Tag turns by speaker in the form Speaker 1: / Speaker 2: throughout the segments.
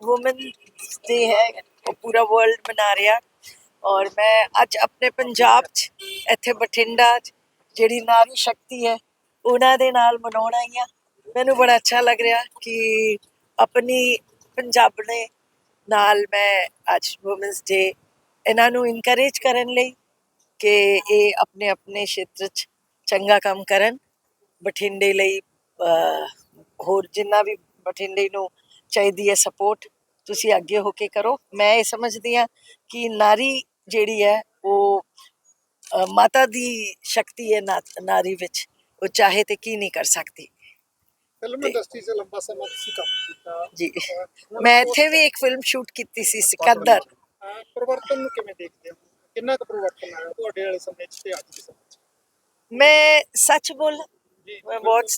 Speaker 1: Woman day ਹੈ ਉਹ ਪੂਰਾ ਵਰਲਡ ਮਨਾ ਰਿਹਾ। ਔਰ ਮੈਂ ਅੱਜ ਆਪਣੇ ਪੰਜਾਬ 'ਚ, ਇੱਥੇ ਬਠਿੰਡਾ 'ਚ, ਜਿਹੜੀ ਨਾਰੀ ਸ਼ਕਤੀ ਹੈ, ਉਹਨਾਂ ਦੇ ਨਾਲ ਮਨਾਉਣਾ ਹੀ ਹਾਂ। ਮੈਨੂੰ ਬੜਾ ਅੱਛਾ ਲੱਗ ਰਿਹਾ ਕਿ ਆਪਣੀ ਪੰਜਾਬ ਨੇ ਨਾਲ ਮੈਂ ਅੱਜ ਵੂਮਨਸ ਡੇ ਇਹਨਾਂ ਨੂੰ ਇਨਕਰੇਜ ਕਰਨ ਲਈ ਕਿ ਇਹ ਆਪਣੇ ਆਪਣੇ ਖੇਤਰ 'ਚ ਚੰਗਾ ਕੰਮ ਕਰਨ। ਬਠਿੰਡੇ ਲਈ ਹੋਰ ਜਿੰਨਾ ਵੀ ਬਠਿੰਡੇ ਨੂੰ ਚਾਹੀਦੀ ਹੈ ਸਪੋਰਟ ਤੁਸੀਂ ਅੱਗੇ ਹੋ ਕੇ ਕਰੋ। ਮੈਂ ਇਹ ਸਮਝਦੀ ਆ ਕਿ ਨਾਰੀ ਜਿਹੜੀ ਹੈ ਉਹ ਮਾਤਾ ਦੀ ਸ਼ਕਤੀ ਹੈ ਨਾਰੀ ਵਿੱਚ। ਉਹ ਚਾਹੇ ਤੇ ਕੀ ਨਹੀਂ ਕਰ ਸਕਦੀ।
Speaker 2: ਫਿਲਮ ਇੰਡਸਟਰੀ 'ਚ ਲੰਬਾ ਸਮਾਂ ਤੁਸੀਂ ਕੰਮ ਕੀਤਾ।
Speaker 1: ਜੀ। ਮੈਂ ਇੱਥੇ ਵੀ ਇੱਕ ਫਿਲਮ ਸ਼ੂਟ ਕੀਤੀ ਸੀ ਸਿਕੰਦਰ।
Speaker 2: ਪਰਿਵਰਤਨ ਨੂੰ ਕਿਵੇਂ ਦੇਖਦੇ ਹੋ? ਕਿੰਨਾ ਕੁ ਪਰਿਵਰਤਨ ਆਇਆ ਤੁਹਾਡੇ ਵਾਲੇ ਸਮੇਂ 'ਚ ਤੇ ਅੱਜ ਦੇ ਸਮੇਂ 'ਚ?
Speaker 1: ਮੈਂ ਸੱਚ ਬੋਲ ਮੈਂ ਬਹੁਤ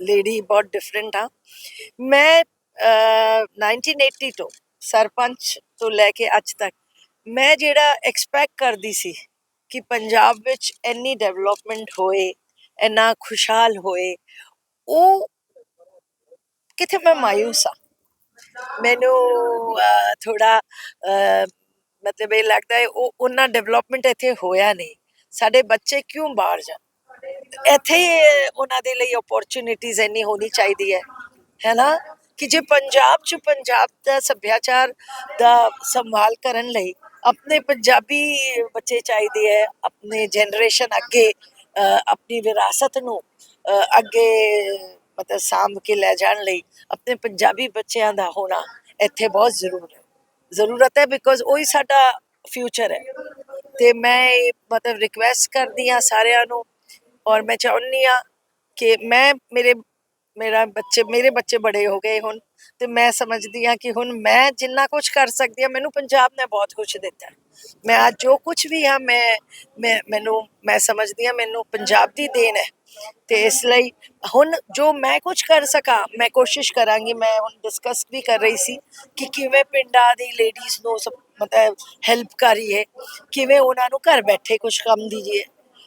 Speaker 1: ਲੇਡੀ ਬਹੁਤ ਡਿਫਰੈਂਟ ਹਾਂ। ਮੈਂ 1980 ਤੋਂ ਸਰਪੰਚ ਤੋਂ ਲੈ ਕੇ ਅੱਜ ਤੱਕ ਮੈਂ ਜਿਹੜਾ ਐਕਸਪੈਕਟ ਕਰਦੀ ਸੀ ਕਿ ਪੰਜਾਬ ਵਿੱਚ ਇੰਨੀ ਡਿਵੈਲਪਮੈਂਟ ਹੋਏ ਇੰਨਾ ਖੁਸ਼ਹਾਲ ਹੋਏ ਉਹ ਕਿਤੇ ਮੈਂ ਮਾਇੂਸ ਆ ਮੈਨੂੰ ਅਹ, ਥੋੜਾ ਅਹ, ਮਤਲਬ ਇਹ ਲੱਗਦਾ ਹੈ ਉਹ ਉਹਨਾਂ ਡਿਵੈਲਪਮੈਂਟ ਇੱਥੇ ਹੋਇਆ ਨਹੀਂ। ਸਾਡੇ ਬੱਚੇ ਕਿਉਂ ਬਾਹਰ ਜਾਣ? ਇੱਥੇ ਉਹਨਾਂ ਦੇ ਲਈ ਓਪਰਚ्युनिटीज ਇੰਨੀ ਹੋਣੀ ਚਾਹੀਦੀ ਹੈ ਹੈ ਨਾ ਕਿ ਜੇ ਪੰਜਾਬ ਚ ਪੰਜਾਬ ਦਾ ਸੱਭਿਆਚਾਰ ਦਾ ਸੰਭਾਲ ਕਰਨ ਲਈ ਆਪਣੇ ਪੰਜਾਬੀ ਬੱਚੇ ਚਾਹੀਦੇ ਹੈ, ਆਪਣੇ ਜਨਰੇਸ਼ਨ ਅੱਗੇ ਆਪਣੀ ਵਿਰਾਸਤ ਨੂੰ ਅੱਗੇ ਮਤਲਬ ਸਾਂਭ ਕੇ ਲੈ ਜਾਣ ਲਈ ਆਪਣੇ ਪੰਜਾਬੀ ਬੱਚਿਆਂ ਦਾ ਹੋਣਾ ਇੱਥੇ ਬਹੁਤ ਜ਼ਰੂਰੀ ਹੈ। ਜ਼ਰੂਰਤ ਹੈ ਬਿਕੋਜ਼ ਉਹੀ ਸਾਡਾ ਫਿਊਚਰ ਹੈ। ਤੇ ਮੈਂ ਮਤਲਬ ਰਿਕੁਐਸਟ ਕਰਦੀ ਆ ਸਾਰਿਆਂ ਨੂੰ ਔਰ ਮੈਂ ਚਾਹੁੰਦੀ ਹਾਂ ਕਿ ਮੈਂ ਮੇਰੇ ਮੇਰਾ ਬੱਚੇ ਮੇਰੇ ਬੱਚੇ ਬੜੇ ਹੋ ਗਏ ਹੁਣ ਤੇ ਮੈਂ ਸਮਝਦੀ ਹਾਂ ਕਿ ਹੁਣ ਮੈਂ ਜਿੰਨਾ ਕੁਝ ਕਰ ਸਕਦੀ ਹਾਂ ਮੈਨੂੰ ਪੰਜਾਬ ਨੇ ਬਹੁਤ ਕੁਝ ਦਿੱਤਾ ਮੈਂ ਅੱਜ ਜੋ ਕੁਝ ਵੀ ਹਾਂ ਮੈਂ ਮੈਂ ਮੈਨੂੰ ਮੈਂ ਸਮਝਦੀ ਹਾਂ ਮੈਨੂੰ ਪੰਜਾਬ ਦੀ ਦੇਣ ਹੈ ਤੇ ਇਸ ਲਈ ਹੁਣ ਜੋ ਮੈਂ ਕੁਝ ਕਰ ਸਕਾਂ ਮੈਂ ਕੋਸ਼ਿਸ਼ ਕਰਾਂਗੀ ਮੈਂ ਹੁਣ ਡਿਸਕਸ ਵੀ ਕਰ ਰਹੀ ਸੀ ਕਿ ਕਿਵੇਂ ਪਿੰਡਾਂ ਦੀ ਲੇਡੀਜ਼ ਨੂੰ ਸਭ ਮਤਲਬ ਹੈਲਪ ਕਰੀਏ ਕਿਵੇਂ ਉਹਨਾਂ ਨੂੰ ਘਰ ਬੈਠੇ ਕੁਝ ਕੰਮ ਦੀਏ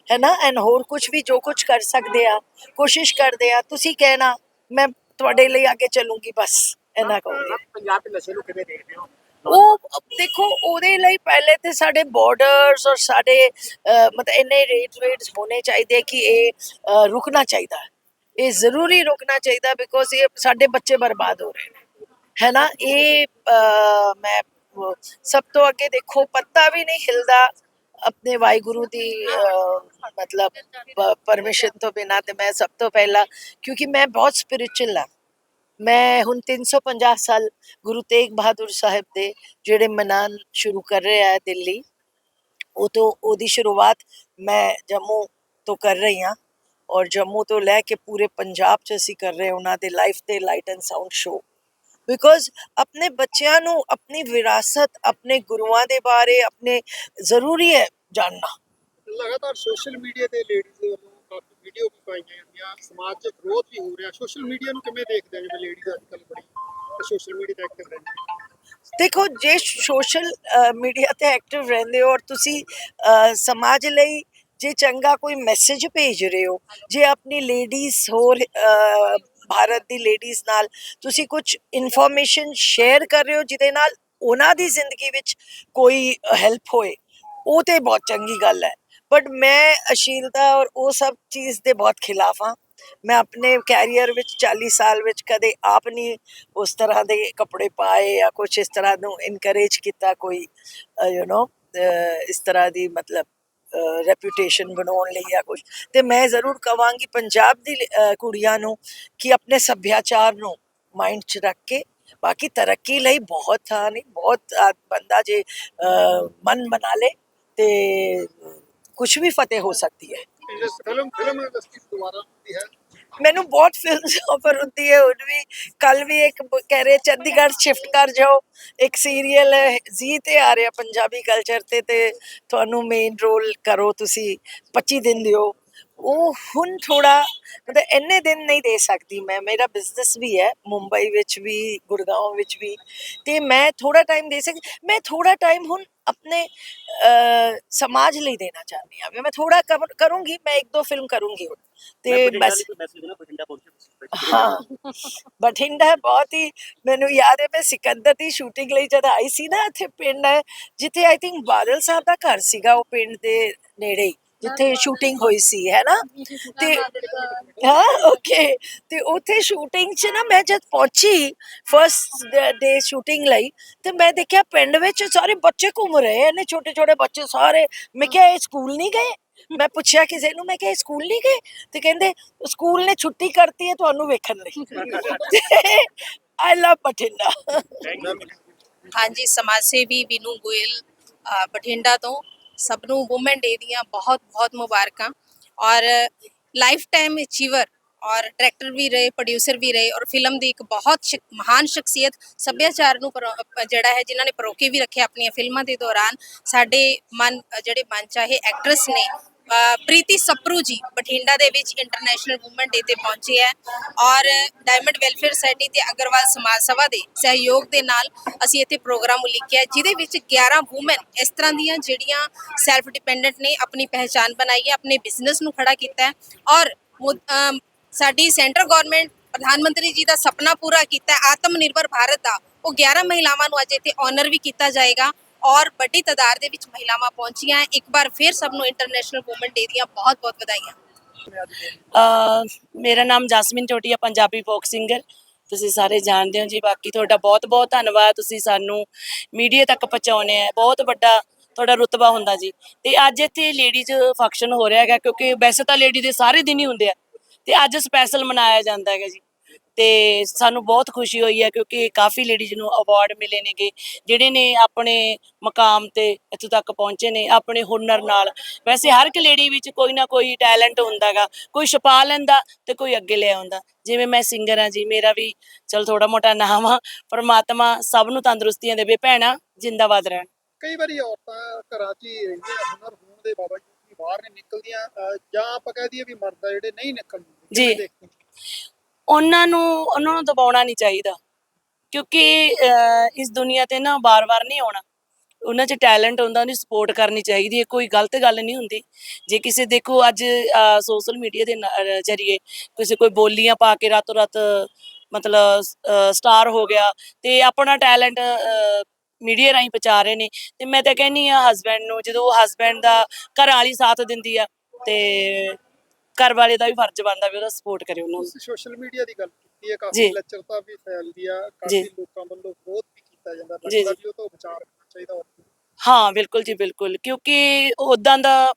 Speaker 1: ਹੈ ਨਾ ਐਂਡ ਹੋਰ ਕੁਝ ਵੀ ਜੋ ਕੁਝ ਕਰ ਸਕਦੇ ਆ ਕੋਸ਼ਿਸ਼ ਕਰਦੇ ਆ ਤੁਸੀਂ ਕਹਿਣਾ ਮੈਂ ਤੁਹਾਡੇ ਲਈ ਅੱਗੇ ਚੱਲੂੰਗੀ ਬਸ ਇਹਨਾਂ ਕਹੂੰਗੀ
Speaker 2: ਪੰਜਾਬ ਦੇ ਨਸ਼ੇ ਨੂੰ ਕਿਵੇਂ ਦੇਖਦੇ ਹੋ?
Speaker 1: ਉਹ ਦੇਖੋ ਉਹਦੇ ਲਈ ਪਹਿਲੇ ਤੇ ਸਾਡੇ ਬਾਰਡਰਸ ਔਰ ਸਾਡੇ ਮਤਲਬ ਇੰਨੇ ਰੇਟ ਰੇਟਸ ਹੋਣੇ ਚਾਹੀਦੇ ਕਿ ਇਹ ਰੁਕਣਾ ਚਾਹੀਦਾ। ਇਹ ਜ਼ਰੂਰੀ ਰੁਕਣਾ ਚਾਹੀਦਾ ਬਿਕੋਜ਼ ਇਹ ਸਾਡੇ ਬੱਚੇ ਬਰਬਾਦ ਹੋ ਰਹੇ ਨੇ। ਹੈ ਨਾ ਇਹ ਮੈਂ ਸਭ ਤੋਂ ਅੱਗੇ ਦੇਖੋ ਪੱਤਾ ਵੀ ਨਹੀਂ ਹਿਲਦਾ। ਆਪਣੇ ਵਾਹਿਗੁਰੂ ਦੀ ਮਤਲਬ ਪਰਮਿਸ਼ਨ ਤੋਂ ਬਿਨਾਂ ਤੇ ਮੈਂ ਸਭ ਤੋਂ ਪਹਿਲਾਂ ਕਿਉਂਕਿ ਮੈਂ ਬਹੁਤ ਸਪਿਰਿਚੁਅਲ ਆ ਮੈਂ ਹੁਣ 350 ਸਾਲ ਗੁਰੂ ਤੇਗ ਬਹਾਦਰ ਸਾਹਿਬ ਦੇ ਜਿਹੜੇ ਮਨਾਨ ਸ਼ੁਰੂ ਕਰ ਰਿਹਾ ਹੈ ਦਿੱਲੀ ਉਹ ਤੋਂ ਉਹਦੀ ਸ਼ੁਰੂਆਤ ਮੈਂ ਜੰਮੂ ਤੋਂ ਕਰ ਰਹੀ ਹਾਂ ਔਰ ਜੰਮੂ ਤੋਂ ਲੈ ਕੇ ਪੂਰੇ ਪੰਜਾਬ 'ਚ ਅਸੀਂ ਕਰ ਰਹੇ ਹਾਂ ਉਹਨਾਂ ਦੇ ਲਾਈਫ ਤੇ light and sound show because ਆਪਣੇ ਬੱਚਿਆਂ ਨੂੰ ਆਪਣੀ ਵਿਰਾਸਤ ਆਪਣੇ ਗੁਰੂਆਂ ਦੇ ਬਾਰੇ ਆਪਣੇ ਜ਼ਰੂਰੀ ਹੈ ਜਾਣਨਾ
Speaker 2: ਲਗਾਤਾਰ ਸੋਸ਼ਲ ਮੀਡੀਆ ਤੇ ਲੇਡੀਜ਼ ਦੇ ਵੱਲੋਂ ਕਾਫੀ ਵੀਡੀਓ ਵੀ ਪਾਈਆਂ ਜਾਂਦੀਆਂ ਸਮਾਜ 'ਚ ਵਿਰੋਧ ਵੀ ਹੋ ਰਿਹਾ ਸੋਸ਼ਲ ਮੀਡੀਆ ਨੂੰ ਕਿਵੇਂ ਦੇਖਦੇ ਜਿਵੇਂ ਲੇਡੀਜ਼ ਅੱਜ ਕੱਲ੍ਹ ਬੜੀ ਸੋਸ਼ਲ ਮੀਡੀਆ ਤੇ ਐਕਟਿਵ ਰਹਿੰਦੀਆਂ
Speaker 1: ਦੇਖੋ ਜੇ ਸੋਸ਼ਲ ਮੀਡੀਆ ਤੇ ਐਕਟਿਵ ਰਹਿੰਦੇ ਹੋ ਔਰ ਤੁਸੀਂ ਸਮਾਜ ਲਈ ਜੇ ਚੰਗਾ ਕੋਈ ਮੈਸੇਜ ਭੇਜ ਰਹੇ ਹੋ ਜੇ ਆਪਣੀ ਲੇਡੀਜ਼ ਹੋਰ ਭਾਰਤ ਦੀ ਲੇਡੀਜ਼ ਨਾਲ, ਤੁਸੀਂ ਕੁਝ ਇਨਫੋਰਮੇਸ਼ਨ ਸ਼ੇਅਰ ਕਰ ਰਹੇ ਹੋ ਜਿਹਦੇ ਨਾਲ ਉਹਨਾਂ ਦੀ ਜ਼ਿੰਦਗੀ ਵਿੱਚ ਕੋਈ ਹੈਲਪ ਹੋਏ, ਉਹ ਤੇ ਬਹੁਤ ਚੰਗੀ ਗੱਲ ਹੈ। ਬਟ ਮੈਂ ਅਸ਼ੀਲਤਾ ਔਰ ਉਹ ਸਭ ਚੀਜ਼ ਦੇ ਬਹੁਤ ਖਿਲਾਫ ਹਾਂ। ਮੈਂ ਆਪਣੇ ਕੈਰੀਅਰ ਵਿੱਚ 40 ਸਾਲ ਵਿੱਚ ਕਦੇ ਆਪ ਨਹੀਂ ਉਸ ਤਰ੍ਹਾਂ ਦੇ ਕੱਪੜੇ ਪਾਏ ਜਾਂ ਕੁਝ ਇਸ ਤਰ੍ਹਾਂ ਨੂੰ ਇਨਕਰੇਜ ਕੀਤਾ ਕੋਈ ਯੂ نو ਇਸ ਤਰ੍ਹਾਂ ਦੀ ਮਤਲਬ ਰੈਪਿਊਟੇਸ਼ਨ ਬਣਾਉਣ ਲਈ ਜਾਂ ਕੁਝ ਤੇ ਮੈਂ ਜ਼ਰੂਰ ਕਵਾਂਗੀ ਪੰਜਾਬ ਦੀ ਕੁੜੀਆਂ ਨੂੰ ਕਿ ਆਪਣੇ ਸੱਭਿਆਚਾਰ ਨੂੰ ਮਾਈਂਡ 'ਚ ਰੱਖ ਕੇ, ਬਾਕੀ ਤਰੱਕੀ ਲਈ ਬਹੁਤ ਥਾਂ ਨਹੀਂ ਬਹੁਤ ਬੰਦਾ ਜੇ ਮਨ ਬਣਾ ਲੇ ਤੇ ਕੁਝ ਵੀ ਫਤਿਹ ਹੋ ਸਕਦੀ ਹੈ।
Speaker 2: ਫਿਲਮ ਫਿਲਮ ਇੰਡਸਟਰੀ ਦੁਆਰਾ ਹੁੰਦੀ ਹੈ।
Speaker 1: ਮੈਨੂੰ ਬਹੁਤ ਫਿਲਮਸ ਆਫਰ ਹੁੰਦੀ ਹੈ, ਹੁਣ ਵੀ ਕੱਲ ਵੀ ਇੱਕ ਬ- ਕਹਿ ਰਹੇ ਚੰਡੀਗੜ੍ਹ ਸ਼ਿਫਟ ਕਰ ਜਾਓ। ਇੱਕ ਸੀਰੀਅਲ ਹੈ, ਜੀ ਤੇ ਆ ਰਿਹਾ ਪੰਜਾਬੀ ਕਲਚਰ ਤੇ ਤੇ ਤੁਹਾਨੂੰ ਮੇਨ ਰੋਲ ਕਰੋ ਤੁਸੀਂ 25 ਦਿਨ ਦਿਓ। ਉਹ ਹੁਣ ਥੋੜਾ ਮਤਲਬ ਇੰਨੇ ਦਿਨ ਨਹੀਂ ਦੇ ਸਕਦੀ ਮੈਂ ਮੇਰਾ ਬਿਜ਼ਨਸ ਵੀ ਹੈ ਮੁੰਬਈ ਵਿੱਚ ਵੀ ਗੁੜਗਾਉਂ ਵਿੱਚ ਵੀ ਤੇ ਮੈਂ ਥੋੜਾ ਟਾਈਮ ਦੇ ਸਕ ਮੈਂ ਥੋੜਾ ਟਾਈਮ ਹੁਣ ਆਪਣੇ ਸਮਾਜ ਲਈ ਦੇਣਾ ਚਾਹੁੰਦੀ ਹਾਂ। ਮੈਂ ਥੋੜਾ ਕਰੂੰਗੀ ਮੈਂ ਇੱਕ ਦੋ ਫਿਲਮ ਕਰੂੰਗੀ ਤੇ ਬਸ ਹਾਂ। ਬਠਿੰਡਾ ਬਹੁਤ ਹੀ ਮੈਨੂੰ ਯਾਦ ਹੈ ਮੈਂ ਸਿਕੰਦਰ ਦੀ ਸ਼ੂਟਿੰਗ ਲਈ ਜਦ ਆਈ ਸੀ ਨਾ ਇੱਥੇ ਪਿੰਡ ਹੈ ਜਿੱਥੇ ਆਈ ਥਿੰਕ ਬਾਦਲ ਸਾਹਿਬ ਦਾ ਘਰ ਸੀਗਾ ਉਹ ਪਿੰਡ ਦੇ ਨੇੜੇ ਹੀ। ਜਿੱਥੇ ਸ਼ੂਟਿੰਗ ਹੋਈ ਸੀ ਹੈ ਨਾ? ਤੇ ਹਾਂ। ਓਕੇ ਤੇ ਉੱਥੇ ਸ਼ੂਟਿੰਗ 'ਚ ਨਾ ਮੈਂ ਜਦ ਪਹੁੰਚੀ ਫਰਸਟ ਡੇ ਸ਼ੂਟਿੰਗ ਲਈ ਤੇ ਮੈਂ ਦੇਖਿਆ ਪਿੰਡ ਵਿੱਚ ਸਾਰੇ ਬੱਚੇ ਘੁੰਮ ਰਹੇ ਨੇ ਛੋਟੇ ਛੋਟੇ ਬੱਚੇ ਸਾਰੇ। ਮੈਂ ਕਿਹਾ ਇਹ ਸਕੂਲ ਨਹੀਂ ਗਏ? ਮੈਂ ਪੁੱਛਿਆ ਕਿਸੇ ਨੂੰ ਮੈਂ ਕਿਹਾ ਸਕੂਲ ਨਹੀਂ ਗਏ? ਤੇ ਕਹਿੰਦੇ ਸਕੂਲ ਨੇ ਛੁੱਟੀ ਕਰਤੀ ਹੈ ਤੁਹਾਨੂੰ ਵੇਖਣ ਲਈ। ਆਈ ਲਵ ਬਠਿੰਡਾ
Speaker 3: ਹਾਂਜੀ ਸਮਾਜ ਸੇਵੀ ਵਿਨੂ ਗੋਇਲ ਬਠਿੰਡਾ ਤੋਂ। ਸਭ ਨੂੰ ਔਮਨ ਡੇ ਦੀਆਂ ਬਹੁਤ ਬਹੁਤ ਮੁਬਾਰਕਾਂ। ਔਰ ਲਾਈਫ ਟਾਈਮ ਅਚੀਵਰ ਔਰ ਡਾਇਰੈਕਟਰ ਵੀ ਰਹੇ ਪ੍ਰੋਡਿਊਸਰ ਵੀ ਰਹੇ ਔਰ ਫਿਲਮ ਦੀ ਇੱਕ ਬਹੁਤ ਸ਼ਕ- ਮਹਾਨ ਸ਼ਖਸੀਅਤ ਸੱਭਿਆਚਾਰ ਨੂੰ ਪਰੋ- ਜਿਹੜਾ ਹੈ ਜਿਨ੍ਹਾਂ ਨੇ ਪਰੋਕੇ ਵੀ ਰੱਖਿਆ ਆਪਣੀਆਂ ਫਿਲਮਾਂ ਦੇ ਦੌਰਾਨ, ਸਾਡੇ ਮਨ, ਜਿਹੜੇ ਮਨ ਚਾਹੇ ਐਕਟਰਸ ਨੇ ਪ੍ਰੀਤੀ ਸਪਰੂ ਜੀ ਬਠਿੰਡਾ ਦੇ ਵਿੱਚ ਇੰਟਰਨੈਸ਼ਨਲ ਔਮਨ ਡੇ ਤੇ ਪਹੁੰਚੇ ਹੈ ਔਰ ਡਾਇਮੰਡ ਵੈਲਫੇਅਰ ਸੋਸਾਇਟੀ ਤੇ ਅਗਰਵਾਲ ਸਮਾਜ ਸਭਾ ਦੇ ਸਹਿਯੋਗ ਦੇ ਨਾਲ ਅਸੀਂ ਇੱਥੇ ਪ੍ਰੋਗਰਾਮ ਉਲੀਕਿਆ ਜਿਹਦੇ ਵਿੱਚ 11 ਔਮਨ ਇਸ ਤਰ੍ਹਾਂ ਦੀਆਂ ਜਿਹੜੀਆਂ ਸੈਲਫ ਡਿਪੈਂਡੈਂਟ ਨੇ ਆਪਣੀ ਪਹਿਚਾਨ ਬਣਾਈ ਹੈ, ਆਪਣੇ ਬਿਜ਼ਨਸ ਨੂੰ ਖੜਾ ਕੀਤਾ ਹੈ ਔਰ ਸਾਡੀ ਸੈਂਟਰ ਗਵਰਨਮੈਂਟ ਪ੍ਰਧਾਨ ਮੰਤਰੀ ਜੀ ਦਾ ਸੁਪਨਾ ਪੂਰਾ ਕੀਤਾ ਆਤਮ ਨਿਰਭਰ ਭਾਰਤ ਦਾ ਉਹ 11 ਮਹਿਲਾਵਾਂ ਨੂੰ ਅੱਜ ਇੱਥੇ ਆਨਰ ਵੀ ਕੀਤਾ ਜਾਏਗਾ ਔਰ ਵੱਡੀ ਤਾਦਾਦ ਦੇ ਵਿੱਚ ਮਹਿਲਾਵਾਂ ਪਹੁੰਚੀਆਂ। ਇੱਕ ਵਾਰ ਫਿਰ ਸਭ ਨੂੰ ਇੰਟਰਨੈਸ਼ਨਲ ਔਮਨ ਡੇ ਦੀਆਂ ਬਹੁਤ ਬਹੁਤ ਵਧਾਈਆਂ।
Speaker 4: ਮੇਰਾ ਨਾਮ ਜਸਮਿਨ ਟੋਟੀਆ, ਪੰਜਾਬੀ ਫੋਕ ਸਿੰਗਰ ਤੁਸੀਂ ਸਾਰੇ ਜਾਣਦੇ ਹੋ ਜੀ। ਬਾਕੀ ਤੁਹਾਡਾ ਬਹੁਤ ਬਹੁਤ ਧੰਨਵਾਦ। ਤੁਸੀਂ ਸਾਨੂੰ ਮੀਡੀਆ ਤੱਕ ਪਹੁੰਚਾਉਨੇ ਆ। ਬਹੁਤ ਵੱਡਾ ਤੁਹਾਡਾ ਰੁਤਬਾ ਹੁੰਦਾ ਜੀ। ਤੇ ਅੱਜ ਇੱਥੇ ਲੇਡੀਜ਼ ਫੰਕਸ਼ਨ ਹੋ ਰਿਹਾ ਹੈਗਾ, ਕਿਉਂਕਿ ਵੈਸੇ ਤਾਂ ਲੇਡੀ ਦੇ ਸਾਰੇ ਦਿਨ ਹੀ ਹੁੰਦੇ ਆ। ਤੇ ਅੱਜ ਸਪੈਸ਼ਲ ਮਨਾਇਆ ਜਾਂਦਾ ਹੈਗਾ ਜੀ। ਤੇ ਸਾਨੂੰ ਬਹੁਤ ਖੁਸ਼ੀ ਹੋਈ ਹੈ ਕਿਉਂਕਿ ਕਾਫੀ ਲੇਡੀਜ਼ ਨੂੰ ਅਵਾਰਡ ਮਿਲੇ ਨੇਗੇ ਜਿਹੜੇ ਨੇ ਆਪਣੇ ਮਕਾਮ ਤੇ ਇੱਥੋਂ ਤੱਕ ਪਹੁੰਚੇ ਨੇ ਆਪਣੇ ਹੁਨਰ ਨਾਲ। ਵੈਸੇ ਹਰ ਇੱਕ ਲੇਡੀ ਵਿੱਚ ਕੋਈ ਨਾ ਕੋਈ ਟੈਲੈਂਟ ਹੁੰਦਾਗਾ ਕੋਈ ਛਪਾ ਲੈਂਦਾ ਤੇ ਕੋਈ ਅੱਗੇ ਲੈ ਆਉਂਦਾ। ਜਿਵੇਂ ਮੈਂ ਸਿੰਗਰ ਆ ਜੀ ਮੇਰਾ ਵੀ ਚਲ ਥੋੜਾ ਮੋਟਾ ਨਾਮ ਆ ਪਰਮਾਤਮਾ ਸਭ ਨੂੰ ਤੰਦਰੁਸਤੀਆਂ ਦੇਵੇ। ਭੈਣਾ ਜਿੰਦਾਬਾਦ ਰਹਿਣ।
Speaker 2: ਕਈ ਵਾਰੀ ਔਰਤਾਂ ਘਰਾਂ 'ਚ ਹੀ ਰਹਿੰਦੀਆਂ ਹੁਨਰ ਹੋਣ ਦੇ ਬਾਵਜੂਦ ਵੀ ਬਾਹਰ ਨਹੀਂ ਨਿਕਲਦੀਆਂ ਜਾਂ ਆਪਾਂ ਕਹਿ ਦਈਏ ਵੀ ਮਰਦ ਜਿਹੜੇ ਨਹੀਂ ਨਿਕਲ
Speaker 4: ਜੀ। ਉਹਨਾਂ ਨੂੰ ਉਹਨਾਂ ਨੂੰ ਦਬਾਉਣਾ ਨਹੀਂ ਚਾਹੀਦਾ। ਕਿਉਂਕਿ ਇਸ ਦੁਨੀਆ ਤੇ ਨਾ ਬਾਰ-ਬਾਰ ਨਹੀਂ ਆਉਣਾ। ਉਹਨਾਂ 'ਚ ਟੈਲੈਂਟ ਹੁੰਦਾ, ਉਹਦੀ ਸਪੋਰਟ ਕਰਨੀ ਚਾਹੀਦੀ ਹੈ। ਕੋਈ ਗਲਤ ਗੱਲ ਨਹੀਂ ਹੁੰਦੀ। ਜੇ ਕਿਸੇ, ਦੇਖੋ, ਅੱਜ ਸੋਸ਼ਲ ਮੀਡੀਆ ਦੇ ਜ਼ਰੀਏ ਕਿਸੇ ਕੋਈ ਬੋਲੀਆਂ ਪਾ ਕੇ ਰਾਤੋਂ ਰਾਤ ਮਤਲਬ ਸਟਾਰ ਹੋ ਗਿਆ ਤੇ ਆਪਣਾ ਟੈਲੈਂਟ ਮੀਡੀਆ ਰਾਹੀਂ ਪਹੁੰਚਾ ਰਹੇ ਨੇ। ਤੇ ਮੈਂ ਤਾਂ ਕਹਿੰਨੀ ਆ ਹਸਬੈਂਡ ਨੂੰ ਜਦੋਂ ਹਸਬੈਂਡ ਦਾ ਘਰ ਵਾਲੀ ਸਾਥ ਦਿੰਦੀ ਆ ਤੇ ਘਰ ਵਾਲੇ ਦਾ ਵੀ ਫਰਜ਼ ਬਣਦਾ ਵੀ ਉਹਦਾ ਸਪੋਰਟ ਕਰੇ ਉਹਨਾਂ ਨੂੰ
Speaker 2: ਸੋਸ਼ਲ ਮੀਡੀਆ ਦੀ ਗੱਲ ਕੀਤੀ ਹੈ ਕਾਫੀ
Speaker 4: ਜੀ।
Speaker 2: ਲੱਚਰਤਾ ਵੀ ਫੈਲਦੀ ਆ
Speaker 4: ਜੀ।
Speaker 2: ਕਾਫੀ ਲੋਕਾਂ ਵੱਲੋਂ ਵਿਰੋਧ ਵੀ ਕੀਤਾ ਜਾਂਦਾ
Speaker 4: ਜੀ,
Speaker 2: ਲੱਗਦਾ
Speaker 4: ਜੀ।
Speaker 2: ਵੀ ਉਹ ਤੋਂ ਵਿਚਾਰ ਕਰਨਾ ਚਾਹੀਦਾ ਔਰਤਾਂ ਨੂੰ।
Speaker 4: ਹਾਂ ਬਿਲਕੁਲ ਜੀ ਬਿਲਕੁਲ ਕਿਉਂਕਿ ਉਦਾਂ ਦਾ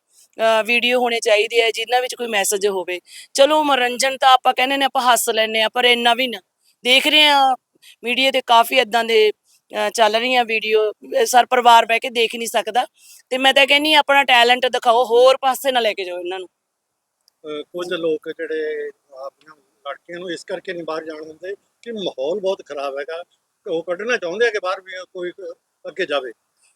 Speaker 4: ਵੀਡੀਓ ਹੋਣੇ ਚਾਹੀਦੇ ਆ ਜਿਨ੍ਹਾਂ ਵਿੱਚ ਕੋਈ ਮੈਸੇਜ ਹੋਵੇ ਚਲੋ ਮਨੋਰੰਜਨ ਤਾਂ ਆਪਾਂ ਕਹਿੰਦੇ ਨੇ ਆਪਾਂ ਹੱਸ ਲੈਨੇ ਆ ਪਰ ਇੰਨਾ ਵੀ ਨਾ ਦੇਖ ਰਹੇ ਆ ਮੀਡੀਆ ਤੇ ਕਾਫੀ ਇਦਾਂ ਦੇ ਚੱਲ ਰਹੀਆਂ ਵੀਡੀਓ ਸਰ ਪਰਿਵਾਰ ਬਹਿ ਕੇ ਦੇਖ ਨਹੀਂ ਸਕਦਾ ਤੇ ਮੈਂ ਤਾਂ ਕਹਿੰਨੀ ਆਪਣਾ ਟੈਲੈਂਟ ਦਿਖਾਓ ਹੋਰ ਪਾਸੇ ਨਾ ਲੈ ਕੇ ਜਾਓ ਇਹਨਾਂ ਨੂੰ
Speaker 5: ਕੁਝ ਲੋਕ ਜਿਹੜੇ ਆਪਣੀਆਂ ਲੜਕੀਆਂ ਨੂੰ ਇਸ ਕਰਕੇ ਨਹੀਂ ਬਾਹਰ ਜਾਣ ਦਿੰਦੇ ਕਿ ਮਾਹੌਲ ਬਹੁਤ ਖਰਾਬ ਹੈਗਾ। ਉਹ ਕੱਢਣਾ ਚਾਹੁੰਦੇ ਆ ਕਿ ਬਾਹਰ ਵੀ ਕੋਈ ਅੱਗੇ ਜਾਵੇ,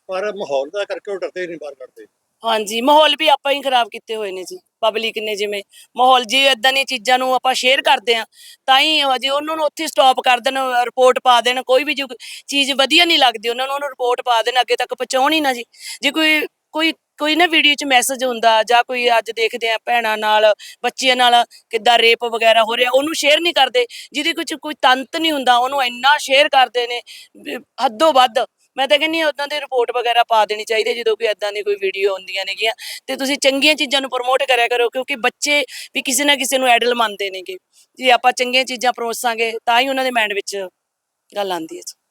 Speaker 5: ਪਰ ਮਾਹੌਲ ਦਾ ਕਰਕੇ ਉਹ ਡਰਦੇ ਨਹੀਂ, ਬਾਹਰ ਕੱਢਦੇ
Speaker 4: ਹਾਂਜੀ, ਮਾਹੌਲ ਵੀ ਆਪਾਂ ਹੀ ਖਰਾਬ ਕੀਤੇ ਹੋਏ ਨੇ ਜੀ ਪਬਲਿਕ ਨੇ ਜਿਵੇਂ। ਮਾਹੌਲ ਜੇ ਇਦਾਂ ਦੀਆਂ ਚੀਜ਼ਾਂ ਨੂੰ ਆਪਾਂ ਸ਼ੇਅਰ ਕਰਦੇ ਆ ਤਾਂ ਹੀ ਜੇ ਉਹਨਾਂ ਨੂੰ ਉੱਥੇ ਸਟਾਪ ਕਰ ਦੇਣ ਰਿਪੋਰਟ ਪਾ ਦੇਣ, ਕੋਈ ਵੀ ਚੀਜ਼ ਵਧੀਆ ਨਹੀਂ ਲੱਗਦੀ, ਉਹਨਾਂ ਨੂੰ ਉਹਨੂੰ ਰਿਪੋਰਟ ਪਾ ਦੇਣ, ਅੱਗੇ ਤੱਕ ਪਹੁੰਚਾਉਣੀ ਨਾ ਜੀ। ਜੇ ਕੋਈ ਕੋਈ ਕੋਈ ਨਾ ਵੀਡੀਓ 'ਚ ਮੈਸੇਜ ਹੁੰਦਾ ਜਾਂ ਕੋਈ ਅੱਜ ਦੇਖਦੇ ਆ ਭੈਣਾਂ ਨਾਲ, ਬੱਚਿਆਂ ਨਾਲ ਕਿੱਦਾਂ ਰੇਪ ਵਗੈਰਾ ਹੋ ਰਿਹਾ, ਉਹਨੂੰ ਸ਼ੇਅਰ ਨਹੀਂ ਕਰਦੇ, ਜਿਹਦੇ ਕੁਝ ਕੋਈ ਤੰਤ ਨਹੀਂ ਹੁੰਦਾ, ਉਹਨੂੰ ਇੰਨਾ ਸ਼ੇਅਰ ਕਰਦੇ ਨੇ, ਵੀ ਹੱਦੋਂ ਵੱਧ। ਮੈਂ ਤਾਂ ਕਹਿੰਨੀ ਉਦਾਂ ਦੀ ਰਿਪੋਰਟ ਵਗੈਰਾ ਪਾ ਦੇਣੀ ਚਾਹੀਦੀ ਹੈ ਜਦੋਂ ਕੋਈ ਇਦਾਂ ਦੀ ਕੋਈ ਵੀਡੀਓ ਹੁੰਦੀਆਂ ਨੇਗੀਆਂ। ਤੇ ਤੁਸੀਂ ਚੰਗੀਆਂ ਚੀਜ਼ਾਂ ਨੂੰ ਪ੍ਰਮੋਟ ਕਰਿਆ ਕਰੋ, ਕਿਉਂਕਿ ਬੱਚੇ ਵੀ ਕਿਸੇ ਨਾ ਕਿਸੇ ਨੂੰ ਆਈਡਲ ਮੰਨਦੇ ਨੇਗੇ। ਜੇ ਆਪਾਂ ਚੰਗੀਆਂ ਚੀਜ਼ਾਂ ਪਰੋਸਾਂਗੇ ਤਾਂ ਹੀ ਉਹਨਾਂ ਦੇ ਮਾਈਂਡ ਵਿੱਚ ਗੱਲ ਆਉਂਦੀ ਹੈ ਜੀ।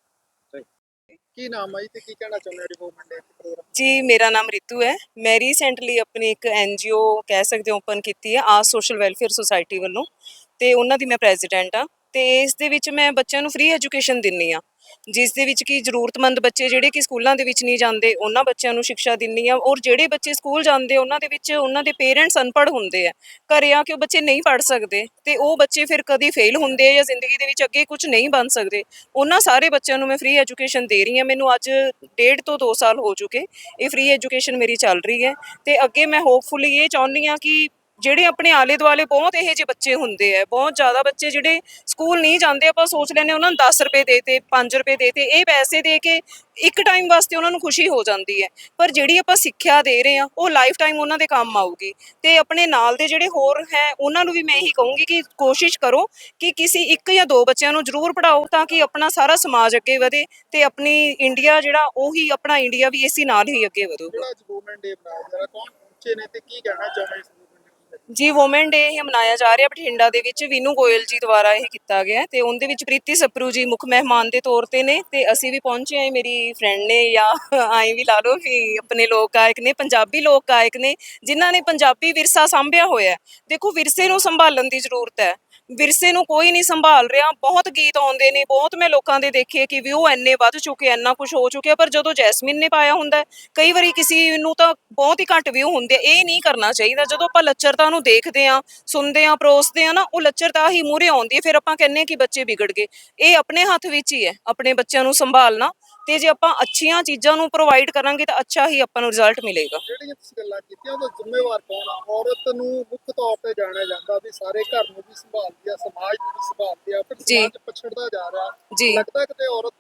Speaker 2: ਕੀ ਨਾਮ ਹੈ ਜੀ ਤੇ ਕੀ ਕਹਿਣਾ ਚਾਹੁੰਦੇ ਹੋ ਡਿਵੋਲਪਮੈਂਟ ਡੇ ਤੇ ਪ੍ਰੋਗਰਾਮ
Speaker 6: ਜੀ, ਮੇਰਾ ਨਾਮ ਰਿਤੂ ਹੈ। ਮੈਂ ਰੀਸੈਂਟਲੀ ਆਪਣੀ ਇੱਕ ਐਨਜੀਓ ਕਹਿ ਸਕਦੇ ਓਪਨ ਕੀਤੀ ਹੈ ਆਸ ਸੋਸ਼ਲ ਵੈਲਫੇਅਰ ਸੁਸਾਇਟੀ ਵੱਲੋਂ। ਤੇ ਉਹਨਾਂ ਦੀ ਮੈਂ ਪ੍ਰੈਜ਼ੀਡੈਂਟ ਆ ਤੇ ਇਸ ਦੇ ਵਿੱਚ ਮੈਂ ਬੱਚਿਆਂ ਨੂੰ ਫ੍ਰੀ ਐਜੂਕੇਸ਼ਨ ਦਿੰਨੀ ਆ ਜਿਸ ਦੇ ਵਿੱਚ ਕਿ ਜ਼ਰੂਰਤਮੰਦ ਬੱਚੇ ਜਿਹੜੇ ਕਿ ਸਕੂਲਾਂ ਦੇ ਵਿੱਚ ਨਹੀਂ ਜਾਂਦੇ, ਉਹਨਾਂ ਬੱਚਿਆਂ ਨੂੰ ਸਿੱਖਿਆ ਦਿੰਨੀ ਆ ਔਰ ਜਿਹੜੇ ਬੱਚੇ ਸਕੂਲ ਜਾਂਦੇ, ਉਹਨਾਂ ਦੇ ਵਿੱਚ ਉਹਨਾਂ ਦੇ ਪੇਰੈਂਟਸ ਅਨਪੜ੍ਹ ਹੁੰਦੇ ਆ। ਘਰੇ ਆ ਕੇ ਉਹ ਬੱਚੇ ਨਹੀਂ ਪੜ੍ਹ ਸਕਦੇ ਤੇ ਉਹ ਬੱਚੇ ਫਿਰ ਕਦੀ ਫੇਲ ਹੁੰਦੇ ਆ ਜਾਂ ਜ਼ਿੰਦਗੀ ਦੇ ਵਿੱਚ ਅੱਗੇ ਕੁਝ ਨਹੀਂ ਬਣ ਸਕਦੇ। ਉਹਨਾਂ ਸਾਰੇ ਬੱਚਿਆਂ ਨੂੰ ਮੈਂ ਫ੍ਰੀ ਐਜੂਕੇਸ਼ਨ ਦੇ ਰਹੀ ਹਾਂ। ਮੈਨੂੰ ਅੱਜ ਡੇਢ ਤੋਂ 2 ਸਾਲ ਹੋ ਚੁੱਕੇ। ਇਹ ਫ੍ਰੀ ਐਜੂਕੇਸ਼ਨ ਮੇਰੀ ਚੱਲ ਰਹੀ ਹੈ ਤੇ ਅੱਗੇ ਮੈਂ ਹੋਪਫੁਲੀ ਇਹ ਚਾਹੁੰਦੀ ਹਾਂ ਕਿ ਜਿਹੜੇ ਆਪਣੇ ਆਲੇ ਦੁਆਲੇ ਬਹੁਤ ਇਹੋ ਜਿਹੇ ਬੱਚੇ ਹੁੰਦੇ ਆ, ਬਹੁਤ ਜ਼ਿਆਦਾ ਬੱਚੇ ਜਿਹੜੇ ਸਕੂਲ ਨਹੀਂ ਜਾਂਦੇ, ਆਪਾਂ ਸੋਚ ਲੈਂਦੇ ਉਹਨਾਂ ਨੂੰ 10 ਰੁਪਏ ਦੇਤੇ 5 ਰੁਪਏ ਦੇਤੇ ਇਹ ਪੈਸੇ ਦੇ ਕੇ ਇੱਕ ਟਾਈਮ ਵਾਸਤੇ ਉਹਨਾਂ ਨੂੰ ਖੁਸ਼ੀ ਹੋ ਜਾਂਦੀ ਹੈ। ਪਰ ਜਿਹੜੀ ਆਪਾਂ ਸਿੱਖਿਆ ਦੇ ਰਹੇ ਆ ਉਹ ਲਾਈਫ ਟਾਈਮ ਉਹਨਾਂ ਦੇ ਕੰਮ ਆਊਗੀ ਤੇ ਆਪਣੇ ਨਾਲ ਦੇ ਜਿਹੜੇ ਹੋਰ ਹੈ, ਉਹਨਾਂ ਨੂੰ ਵੀ ਮੈਂ ਇਹੀ ਕਹੂੰਗੀ ਕਿ ਕੋਸ਼ਿਸ਼ ਕਰੋ ਕਿ ਕਿਸੇ ਇੱਕ ਜਾਂ ਦੋ ਬੱਚਿਆਂ ਨੂੰ ਜ਼ਰੂਰ ਪੜਾਓ ਤਾਂ ਕਿ ਆਪਣਾ ਸਾਰਾ ਸਮਾਜ ਅੱਗੇ ਵਧੇ ਤੇ ਆਪਣੀ ਇੰਡੀਆ ਜਿਹੜਾ, ਉਹੀ ਆਪਣਾ ਇੰਡੀਆ ਵੀ ਇਸੇ ਨਾਲ ਹੀ ਅੱਗੇ ਵਧੂਗਾ।
Speaker 2: ਜਿਹੜਾ ਅੱਜ ਵੂਮਨ ਡੇ ਮਨਾਇਆ ਜਾ ਰਿਹਾ, ਕੌਣ ਪਹੁੰਚੇ ਨੇ ਤੇ ਕੀ ਕਹਿਣਾ ਚਾਹੁੰਦੇ
Speaker 6: ਜੀ ਔਮਨ ਡੇ ਇਹ ਮਨਾਇਆ ਜਾ ਰਿਹਾ, ਬਠਿੰਡਾ ਦੇ ਵਿੱਚ ਵੀਨੂ ਗੋਇਲ ਜੀ ਦੁਆਰਾ ਇਹ ਕੀਤਾ ਗਿਆ ਹੈ ਤੇ ਉਹਦੇ ਵਿੱਚ ਪ੍ਰੀਤੀ ਸਪਰੂ ਜੀ ਮੁੱਖ ਮਹਿਮਾਨ ਦੇ ਤੌਰ ਤੇ ਨੇ ਤੇ ਅਸੀਂ ਵੀ ਪਹੁੰਚੇ ਆਏ ਮੇਰੀ ਫਰੈਂਡ ਨੇ ਜਾਂ ਆਏ ਵੀ ਲਾ ਲਓ ਵੀ ਆਪਣੇ ਲੋਕ ਗਾਇਕ ਨੇ, ਪੰਜਾਬੀ ਲੋਕ ਗਾਇਕ ਨੇ, ਜਿਨ੍ਹਾਂ ਨੇ ਪੰਜਾਬੀ ਵਿਰਸਾ ਸੰਭਿਆ ਹੋਇਆ ਦੇਖੋ ਵਿਰਸੇ ਨੂੰ ਸੰਭਾਲਣ ਦੀ ਜ਼ਰੂਰਤ ਹੈ। ਵਿਰਸੇ ਨੂੰ ਕੋਈ ਨਹੀਂ ਸੰਭਾਲ ਰਿਹਾ। ਬਹੁਤ ਗੀਤ ਆਉਂਦੇ ਨੇ, ਬਹੁਤ ਮੈਂ ਲੋਕਾਂ ਦੇ ਦੇਖੇ ਕਿ ਵਿਊ ਇੰਨੇ ਵੱਧ ਚੁੱਕੇ, ਇੰਨਾ ਕੁਝ ਹੋ ਚੁੱਕਿਆ, ਪਰ ਜਦੋਂ ਜੈਸਮਿਨ ਨੇ ਪਾਇਆ ਹੁੰਦਾ ਕਈ ਵਾਰੀ ਕਿਸੇ ਨੂੰ ਤਾਂ ਬਹੁਤ ਹੀ ਘੱਟ ਵਿਊ ਹੁੰਦੇ ਇਹ ਨਹੀਂ ਕਰਨਾ ਚਾਹੀਦਾ। ਜਦੋਂ ਆਪਾਂ ਲੱਚਰਤਾ ਨੂੰ ਦੇਖਦੇ ਆ ਸੁਣਦੇ ਆ ਪਰੋਸਦੇ ਆ ਨਾ, ਉਹ ਲੱਚਰਤਾ ਹੀ ਮੂਹਰੇ ਆਉਂਦੀ ਹੈ। ਫਿਰ ਆਪਾਂ ਕਹਿੰਨੇ ਕਿ ਬੱਚੇ ਵਿਗੜ ਗਏ। ਇਹ ਆਪਣੇ ਹੱਥ ਵਿੱਚ ਹੀ ਹੈ, ਆਪਣੇ ਬੱਚਿਆਂ ਨੂੰ ਸੰਭਾਲਣਾ। ਤੇ ਜੇ ਆਪਾਂ ਅੱਛੀਆਂ ਚੀਜ਼ਾਂ ਨੂੰ ਪ੍ਰੋਵਾਈਡ ਕਰਾਂਗੇ ਤਾਂ ਅੱਛਾ ਹੀ ਆਪਾਂ ਨੂੰ ਰਿਜ਼ਲਟ ਮਿਲੇਗਾ
Speaker 2: ਜਿਹੜੀਆਂ ਤੁਸੀਂ ਗੱਲਾਂ ਕੀਤੀਆਂ ਉਹਦਾ ਜ਼ਿੰਮੇਵਾਰ ਕੌਣ ਆ ਔਰਤ ਨੂੰ ਮੁੱਖ ਤੌਰ ਤੇ ਜਾਣਿਆ ਜਾਂਦਾ ਵੀ ਸਾਰੇ ਘਰ ਨੂੰ ਵੀ ਸੰਭਾਲਦੀ ਆ ਸਮਾਜ ਨੂੰ ਵੀ ਸੰਭਾਲਦੀ ਆ ਫਿਰ
Speaker 6: ਜੀ।
Speaker 2: ਸਮਾਜ ਪਛੜਦਾ ਜਾ ਰਿਹਾ
Speaker 6: ਜੀ।
Speaker 2: ਲੱਗਦਾ ਕਿਤੇ ਔਰਤ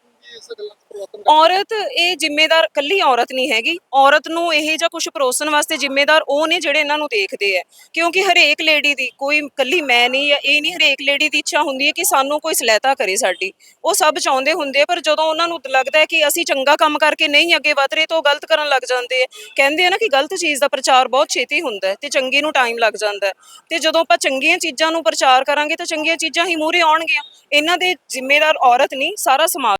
Speaker 6: ਔਰਤ, ਇਹ ਜ਼ਿੰਮੇਦਾਰ ਕੱਲੀ ਔਰਤ ਨਹੀਂ ਹੈਗੀ। ਔਰਤ ਨੂੰ ਇਹ ਜਾਂ ਕੁਝ ਪਰੋਸਣ ਵਾਸਤੇ ਜ਼ਿੰਮੇਦਾਰ ਉਹ ਨੇ ਜਿਹੜੇ ਇਹਨਾਂ ਨੂੰ ਦੇਖਦੇ ਆ। ਕਿਉਂਕਿ ਹਰੇਕ ਲੇਡੀ ਦੀ ਕੋਈ ਕੱਲੀ ਮੈਂ ਨਹੀਂ ਜਾਂ ਇਹ ਨਹੀਂ ਹਰੇਕ ਲੇਡੀ ਦੀ ਇੱਛਾ ਹੁੰਦੀ ਹੈ ਕਿ ਸਾਨੂੰ ਕੋਈ ਸਲਾਹਤਾ ਕਰੇ ਸਾਡੀ। ਉਹ ਸਭ ਚਾਹੁੰਦੇ ਹੁੰਦੇ ਪਰ ਜਦੋਂ ਉਹਨਾਂ ਨੂੰ ਲੱਗਦਾ ਹੈ ਕਿ ਅਸੀਂ ਚੰਗਾ ਕੰਮ ਕਰਕੇ ਨਹੀਂ ਅੱਗੇ ਵਧ ਰਹੇ ਤਾਂ ਉਹ ਗਲਤ ਕਰਨ ਲੱਗ ਜਾਂਦੇ ਆ। ਕਹਿੰਦੇ ਆ ਨਾ ਕਿ ਗਲਤ ਚੀਜ਼ ਦਾ ਪ੍ਰਚਾਰ ਬਹੁਤ ਛੇਤੀ ਹੁੰਦਾ ਤੇ ਚੰਗੀ ਨੂੰ ਟਾਈਮ ਲੱਗ ਜਾਂਦਾ ਤੇ ਜਦੋਂ ਆਪਾਂ ਚੰਗੀਆਂ ਚੀਜ਼ਾਂ ਨੂੰ ਪ੍ਰਚਾਰ ਕਰਾਂਗੇ ਤਾਂ ਚੰਗੀਆਂ ਚੀਜ਼ਾਂ ਹੀ ਮੂਹਰੇ ਆਉਣਗੀਆਂ। ਇਹਨਾਂ ਦੇ ਜ਼ਿੰਮੇਦਾਰ ਔਰਤ ਨਹੀਂ, ਸਾਰਾ ਸਮਾਜ